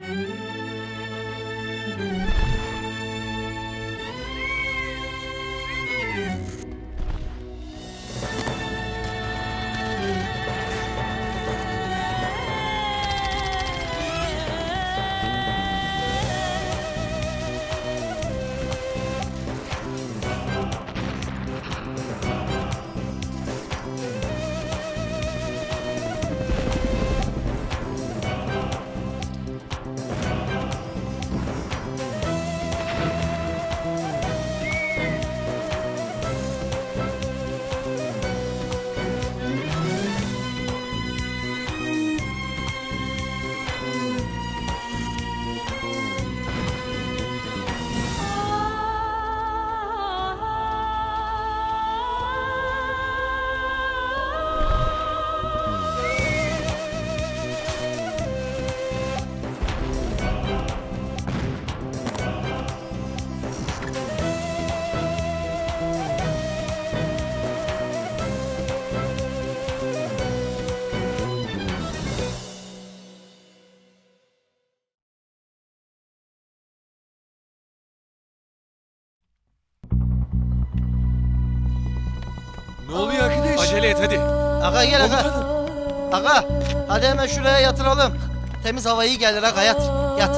Ne Acele et hadi. Aga gel aga. Aga hadi hemen şuraya yatıralım. Temiz hava iyi gelir aga yat. Yat.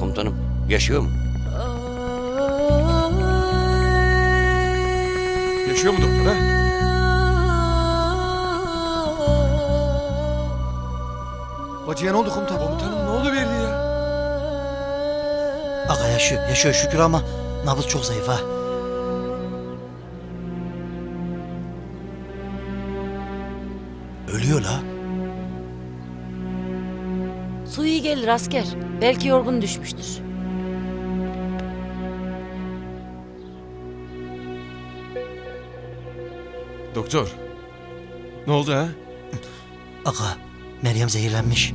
Komutanım yaşıyor mu? Yaşıyor mu doktor ha? Bacıya ne oldu komutanım? Komutanım ne oldu verdi ya? Aga yaşıyor yaşıyor şükür ama nabız çok zayıf ha. Ölüyor la. Su iyi gelir asker. Belki yorgun düşmüştür. Doktor. Ne oldu ha? Aga Meryem zehirlenmiş.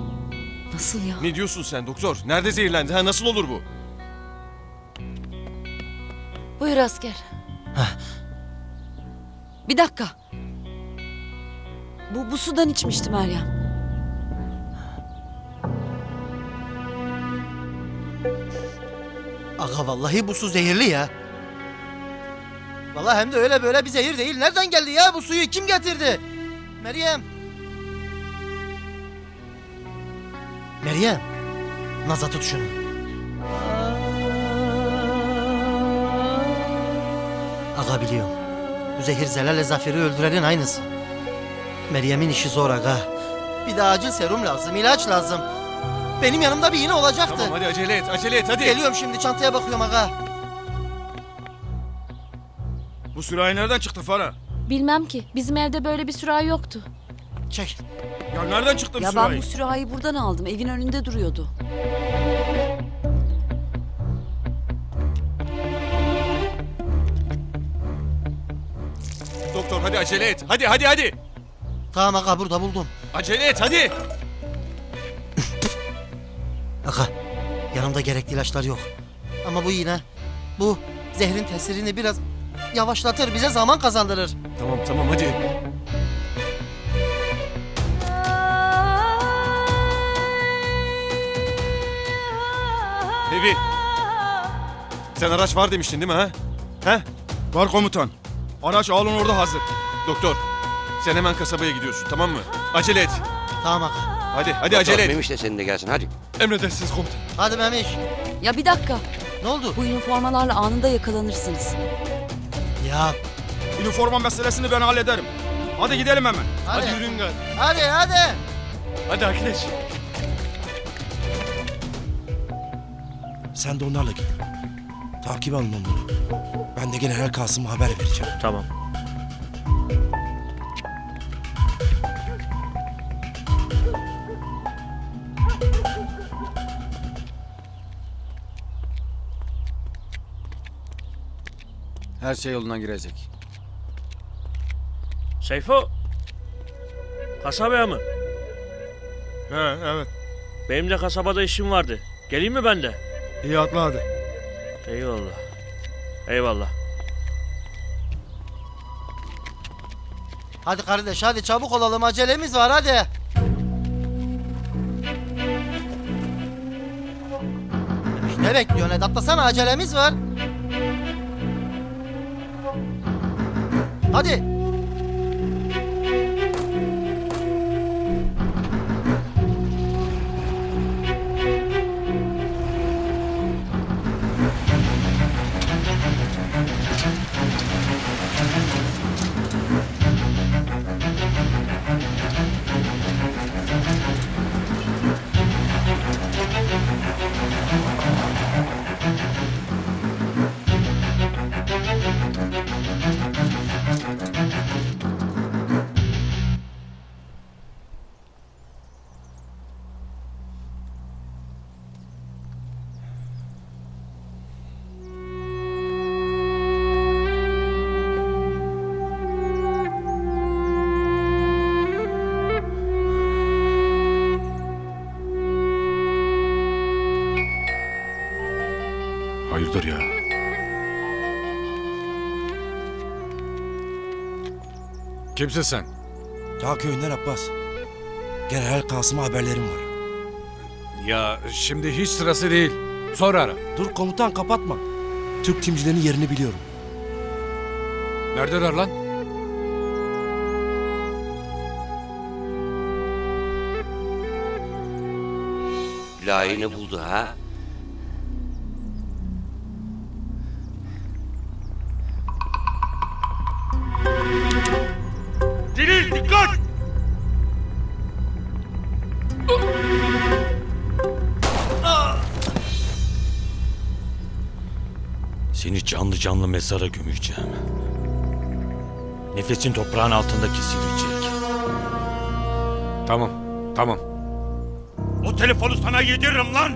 Nasıl ya? Ne diyorsun sen doktor? Nerede zehirlendi ha? Nasıl olur bu? Buyur asker. Heh. Bir dakika. Bu, bu sudan içmişti Meryem. Aga vallahi bu su zehirli ya. Vallahi hem de öyle böyle bir zehir değil. Nereden geldi ya bu suyu kim getirdi? Meryem. Meryem. Naz'a tut şunu. Aga biliyorum. Bu zehir Zelal'le Zafer'i öldürenin aynısı. Meryem'in işi zor aga. Bir de acil serum lazım, ilaç lazım. Benim yanımda bir iğne olacaktı. Tamam hadi acele et, acele et hadi. Geliyorum şimdi çantaya bakıyorum aga. Bu sürahi nereden çıktı Farah? Bilmem ki. Bizim evde böyle bir sürahi yoktu. Çek. Ya nereden çıktı bu Ya sürahi? ben bu sürahayı buradan aldım. Evin önünde duruyordu. Doktor hadi acele et. Hadi hadi hadi. Tamam aga burada buldum. Acele et hadi. Aga yanımda gerekli ilaçlar yok. Ama bu iğne bu zehrin tesirini biraz yavaşlatır bize zaman kazandırır. Tamam tamam hadi. Levi. Sen araç var demiştin değil mi ha? Ha? Var komutan. Araç alın orada hazır. Doktor. Sen hemen kasabaya gidiyorsun tamam mı? Acele et. Tamam aga. Hadi hadi acele et. Memiş de senin de gelsin hadi. Emredersiniz komutan. Hadi Memiş. Ya bir dakika. Ne oldu? Bu üniformalarla anında yakalanırsınız. Ya Üniforma meselesini ben hallederim. Hadi gidelim hemen. hadi. Hadi yürüyün gari. Hadi hadi. Hadi arkadaş. Sen de onlarla git. Takip alın onları. Ben de General Kasım'a haber vereceğim. Tamam. Her şey yoluna girecek. Seyfo. Kasabaya mı? He evet. Benim de kasabada işim vardı. Geleyim mi ben de? İyi atla hadi. Eyvallah. Eyvallah. Hadi kardeş hadi çabuk olalım acelemiz var hadi. Ne bekliyorsun? Atlasana acelemiz var. Hadi. Hayırdır Kimsin sen? Dağ köyünden Abbas. General Kasım'a haberlerim var. Ya şimdi hiç sırası değil. Sonra ara. Dur komutan kapatma. Türk timcilerinin yerini biliyorum. Neredeler lan? Layığını buldu ha. Canlı mezara gömeceğim. Nefesin toprağın altında kesilecek. Tamam, tamam. O telefonu sana yediririm lan!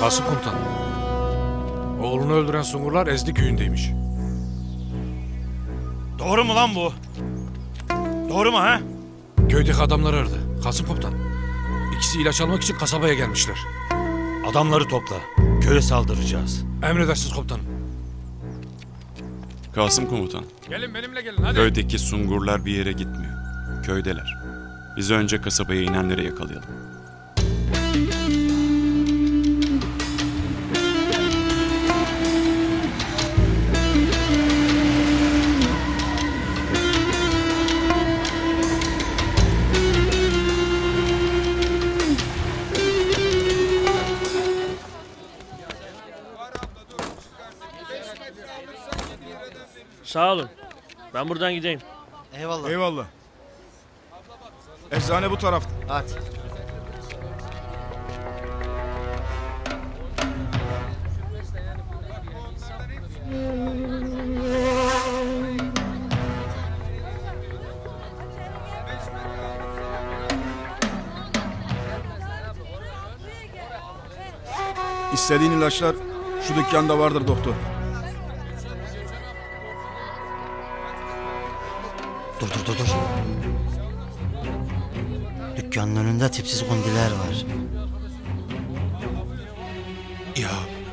Kasım komutan. Oğlunu öldüren Sungurlar Ezdi köyündeymiş. Doğru mu lan bu? Doğru mu ha? Köydeki adamlar aradı. Kasım komutan. İkisi ilaç almak için kasabaya gelmişler. Adamları topla. Köye saldıracağız. Emredersiniz komutanım. Kasım komutan, Gelin benimle gelin hadi. köydeki sungurlar bir yere gitmiyor. Köydeler. Biz önce kasabaya inenleri yakalayalım. Sağ olun. Ben buradan gideyim. Eyvallah. Eyvallah. Eczane bu tarafta. Hadi. İstediğin ilaçlar şu dükkanda vardır doktor. Dur dur dur. Dükkanın önünde tipsiz kundiler var. Ya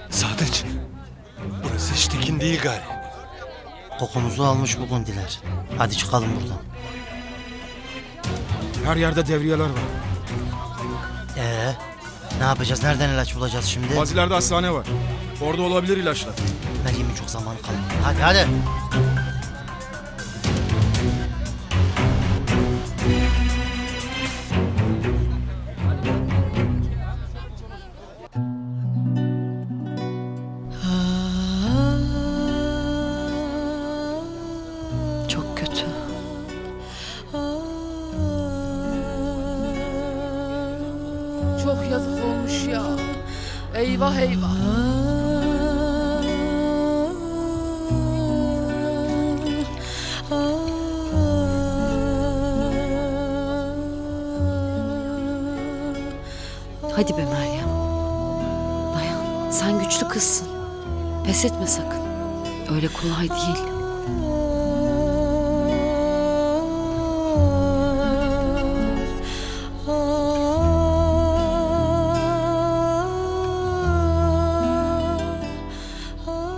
Sadıç. Burası hiç tekin değil gari. Kokumuzu almış bu kundiler. Hadi çıkalım buradan. Her yerde devriyeler var. Ee, ne yapacağız? Nereden ilaç bulacağız şimdi? Bazilerde hastane var. Orada olabilir ilaçlar. Meryem'in çok zamanı kalmadı. Hadi hadi. Hadi be Meryem. Dayan. Sen güçlü kızsın. Pes etme sakın. Öyle kolay değil.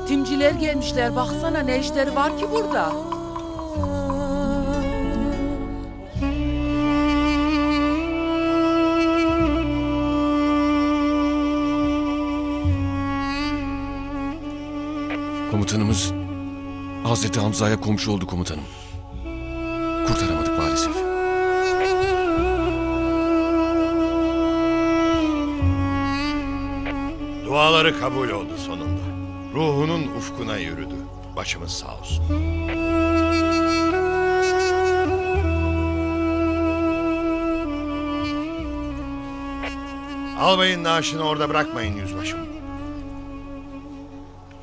Timciler gelmişler. Baksana ne işleri var ki burada. Komutanımız Hazreti Hamza'ya komşu oldu komutanım. Kurtaramadık maalesef. Duaları kabul oldu sonunda. Ruhunun ufkuna yürüdü. Başımız sağ olsun. Albayın naaşını orada bırakmayın yüzbaşım.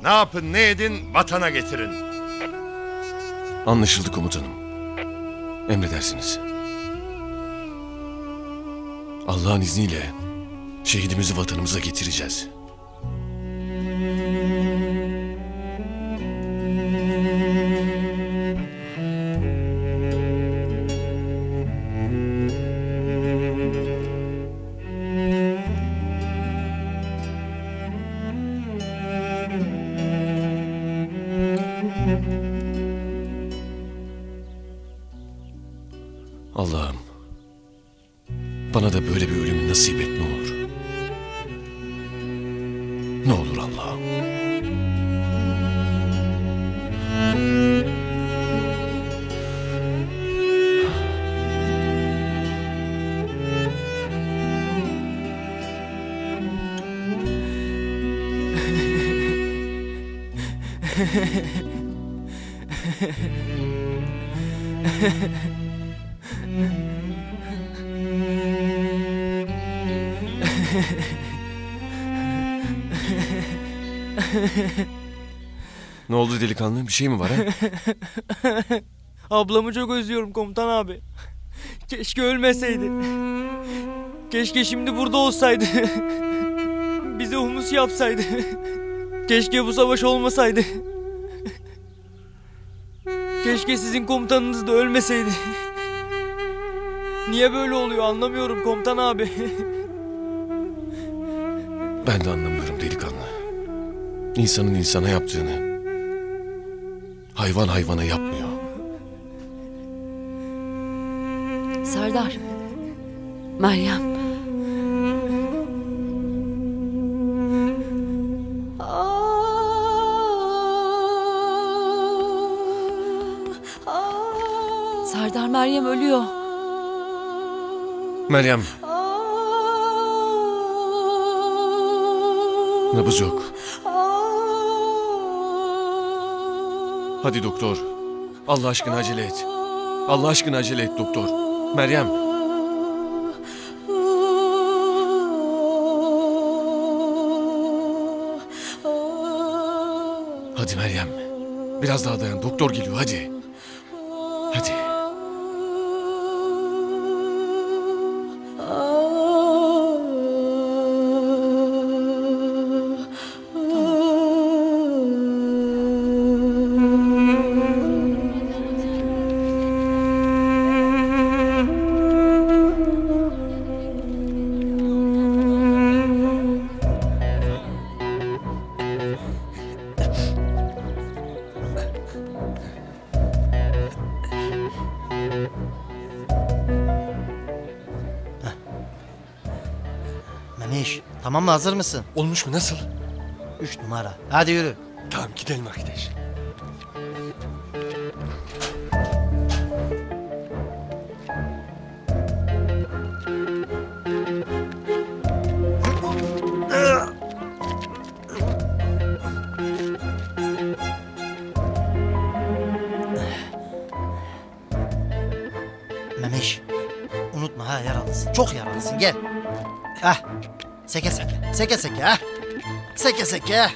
Ne yapın ne edin vatana getirin. Anlaşıldı komutanım. Emredersiniz. Allah'ın izniyle şehidimizi vatanımıza getireceğiz. 嗯嗯嘿嘿嘿嘿嘿嘿嘿嘿嘿嘿嘿嘿嘿嘿嘿嘿 Ne oldu delikanlı? Bir şey mi var ha? Ablamı çok özlüyorum komutan abi. Keşke ölmeseydi. Keşke şimdi burada olsaydı. Bize humus yapsaydı. Keşke bu savaş olmasaydı. Keşke sizin komutanınız da ölmeseydi. Niye böyle oluyor anlamıyorum komutan abi. Ben de anlamıyorum. İnsanın insana yaptığını hayvan hayvana yapmıyor. Serdar. Meryem. Serdar Meryem ölüyor. Meryem. Nabız yok. Hadi doktor. Allah aşkına acele et. Allah aşkına acele et doktor. Meryem. Hadi Meryem. Biraz daha dayan. Doktor geliyor hadi. Memiş tamam mı hazır mısın? Olmuş mu nasıl? Üç numara. Hadi yürü. Tamam gidelim arkadaş. Memiş unutma ha yaralısın. Çok yaralısın gel. Seke seke seke seke ha. Seke seke.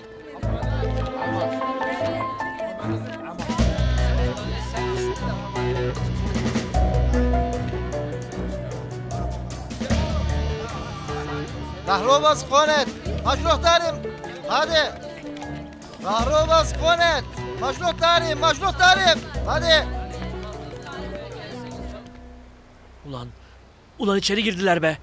Kahrobas konet. Maşruh darim. Hadi. Kahrobas konet. Maşruh darim. Maşruh darim. Hadi. Ulan, ulan içeri girdiler be.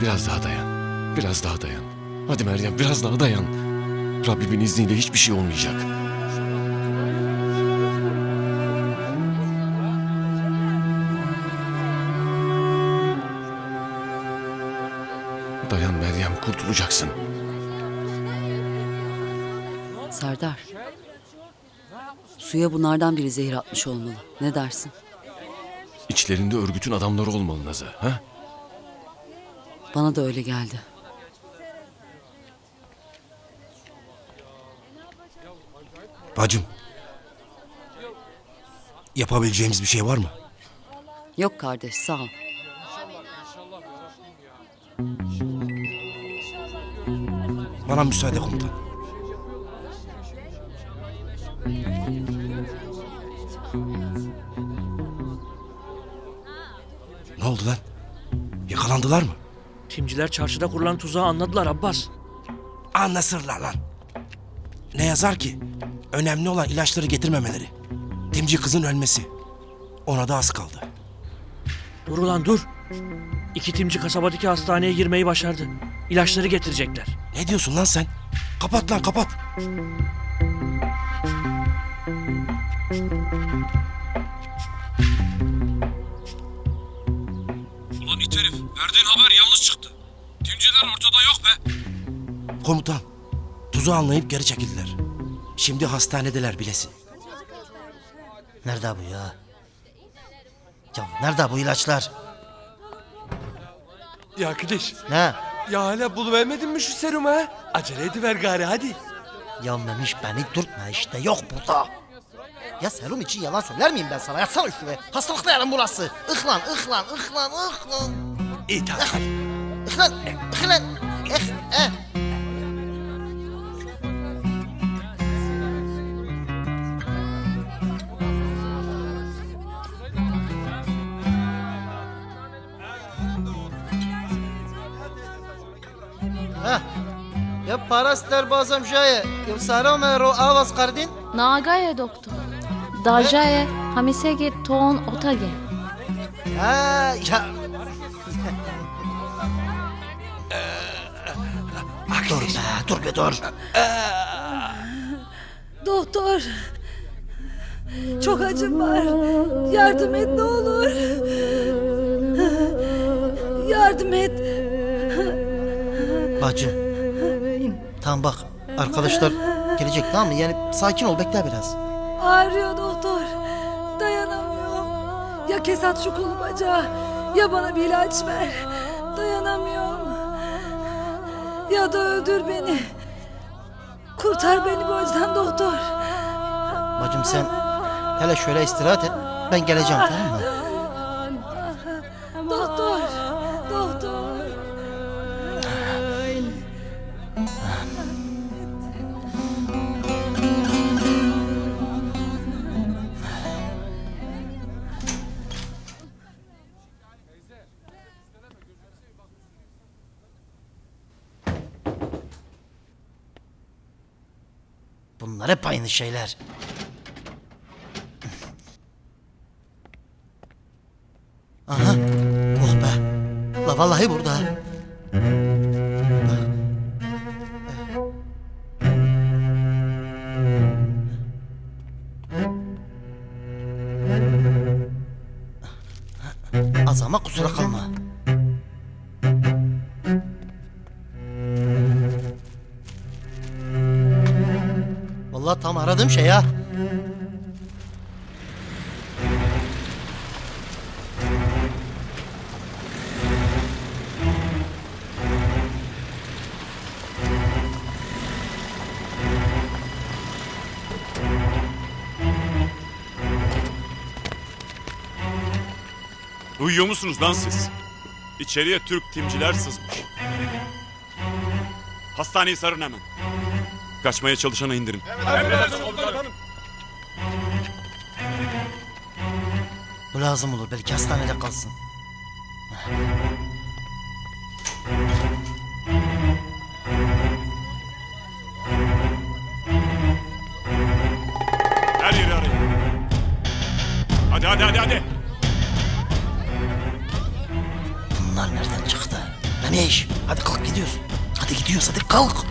Biraz daha dayan. Biraz daha dayan. Hadi Meryem biraz daha dayan. Rabbimin izniyle hiçbir şey olmayacak. Dayan Meryem kurtulacaksın. Serdar. Suya bunlardan biri zehir atmış olmalı. Ne dersin? İçlerinde örgütün adamları olmalı Naz'a. Ha? Bana da öyle geldi. Bacım. Yapabileceğimiz bir şey var mı? Yok kardeş sağ ol. Bana müsaade komutan. Ne oldu lan? Yakalandılar mı? Timciler çarşıda kurulan tuzağı anladılar Abbas. Anlasırlar lan. Ne yazar ki? Önemli olan ilaçları getirmemeleri. Timci kızın ölmesi. Ona da az kaldı. Dur ulan dur. İki timci kasabadaki hastaneye girmeyi başardı. İlaçları getirecekler. Ne diyorsun lan sen? Kapat lan kapat. Komutan. Tuzu anlayıp geri çekildiler. Şimdi hastanedeler bilesin. Nerede bu ya? Ya nerede bu ilaçlar? Ya arkadaş. Ne? Ya hala buluvermedin mi şu serumu ha? Acele ediver gari hadi. Ya Memiş beni dürtme işte yok burada. Ya serum için yalan söyler miyim ben sana? Yatsana üstüme. Hastalıklı yerim burası. Ihlan, ıhlan, ıhlan, ıhlan. İyi tamam hadi. Ihlan, ıhlan. Eh, eh. Ya parastar bazam şaye. Ya sarame ro avaz kardin. Nagaye doktor. Dajaye hamisege ton otage. Ha ya. dur be, dur be dur. Doktor. Çok acım var. Yardım et ne olur. Yardım et. Bacı. Tamam bak arkadaşlar gelecek tamam mı? Yani sakin ol bekle biraz. Ağrıyor doktor. Dayanamıyorum. Ya kes at şu kolu bacağı. Ya bana bir ilaç ver. Dayanamıyorum. Ya da öldür beni. Kurtar beni bu acıdan doktor. Bacım sen hele şöyle istirahat et. Ben geleceğim tamam mı? Hep aynı şeyler. Aha. Oh be. La vallahi burada. Azama kusura kalma. Aradığım şey ya. Duyuyor musunuz lan siz? İçeriye Türk timciler sızmış. Hastaneyi sarın hemen. Kaçmaya çalışana indirin. Bu lazım olur belki hastanede kalsın. Her yeri arayın. Hadi hadi hadi hadi. Bunlar nereden çıktı? Ne iş? Hadi kalk gidiyoruz. Hadi gidiyoruz hadi kalk.